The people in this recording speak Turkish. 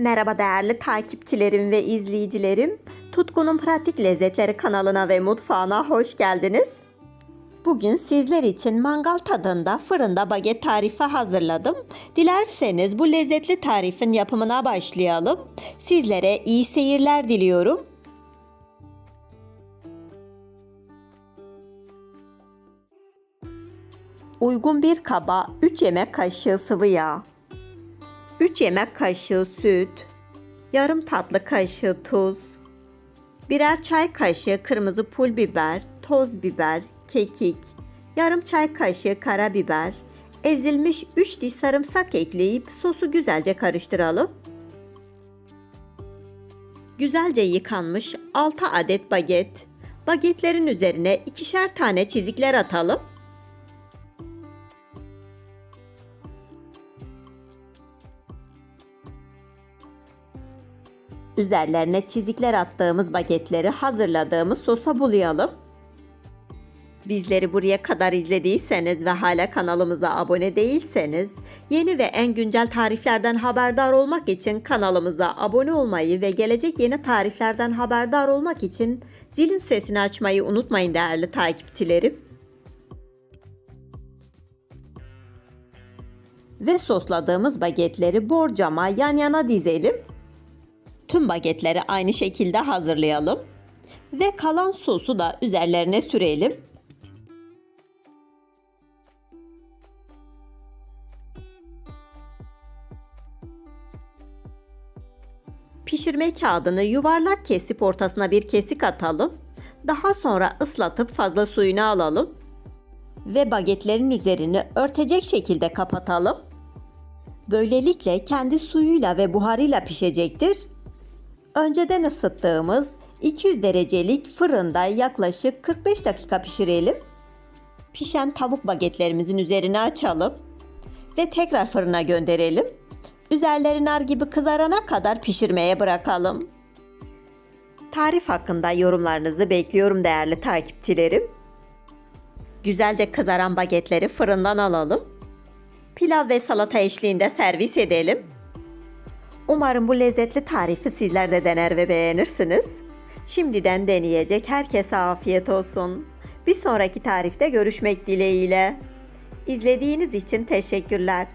Merhaba değerli takipçilerim ve izleyicilerim. Tutkunun Pratik Lezzetleri kanalına ve mutfağına hoş geldiniz. Bugün sizler için mangal tadında fırında baget tarifi hazırladım. Dilerseniz bu lezzetli tarifin yapımına başlayalım. Sizlere iyi seyirler diliyorum. Uygun bir kaba 3 yemek kaşığı sıvı yağ, 3 yemek kaşığı süt, yarım tatlı kaşığı tuz, birer çay kaşığı kırmızı pul biber, toz biber, kekik, yarım çay kaşığı karabiber, ezilmiş 3 diş sarımsak ekleyip sosu güzelce karıştıralım. Güzelce yıkanmış 6 adet baget. Bagetlerin üzerine ikişer tane çizikler atalım. Üzerlerine çizikler attığımız bagetleri hazırladığımız sosa bulayalım. Bizleri buraya kadar izlediyseniz ve hala kanalımıza abone değilseniz, yeni ve en güncel tariflerden haberdar olmak için kanalımıza abone olmayı ve gelecek yeni tariflerden haberdar olmak için zilin sesini açmayı unutmayın değerli takipçilerim. Ve sosladığımız bagetleri borcama yan yana dizelim. Tüm bagetleri aynı şekilde hazırlayalım. Ve kalan sosu da üzerlerine sürelim. Pişirme kağıdını yuvarlak kesip ortasına bir kesik atalım. Daha sonra ıslatıp fazla suyunu alalım. Ve bagetlerin üzerini örtecek şekilde kapatalım. Böylelikle kendi suyuyla ve buharıyla pişecektir. Önceden ısıttığımız 200 derecelik fırında yaklaşık 45 dakika pişirelim. Pişen tavuk bagetlerimizin üzerine açalım ve tekrar fırına gönderelim. Üzerleri nar gibi kızarana kadar pişirmeye bırakalım. Tarif hakkında yorumlarınızı bekliyorum değerli takipçilerim. Güzelce kızaran bagetleri fırından alalım. Pilav ve salata eşliğinde servis edelim. Umarım bu lezzetli tarifi sizler de dener ve beğenirsiniz. Şimdiden deneyecek herkese afiyet olsun. Bir sonraki tarifte görüşmek dileğiyle. İzlediğiniz için teşekkürler.